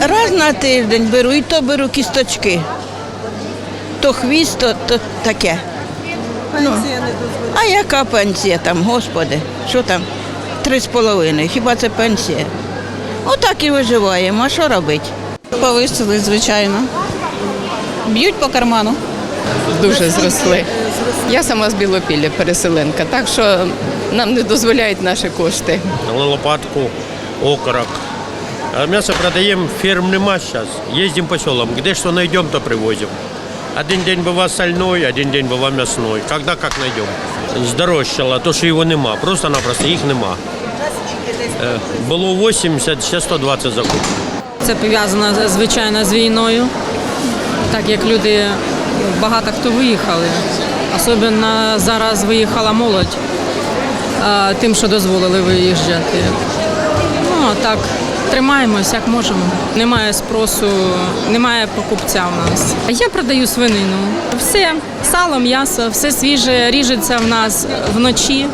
Раз на тиждень беру, і то беру кісточки. То хвіст, то, то таке. Ну, а яка пенсія там, господи? Що там? Три з половиною. Хіба це пенсія? Отак і виживаємо. А що робити? Повисили, звичайно. Б'ють по карману. дуже зросли. Я сама з Білопілля, переселенка, так що нам не дозволяють наші кошти. лопатку, окорок. А мясо продаем, ферм нема сейчас. Ездим по селам. Где что найдем, то привозим. Один день бува сольной, один день бува мясной. Когда как найдем. Здорожчало, то що його нема. Просто-напросто їх нема. Було 80, ще 120 закупів. Це пов'язано звичайно з війною, так як люди багато хто виїхали. Особливо зараз виїхала молодь тим, що дозволили виїжджати. Ну а так, тримаємось як можемо. Немає спросу, немає покупця в нас. Я продаю свинину. Все, сало, м'ясо, все свіже ріжеться в нас вночі.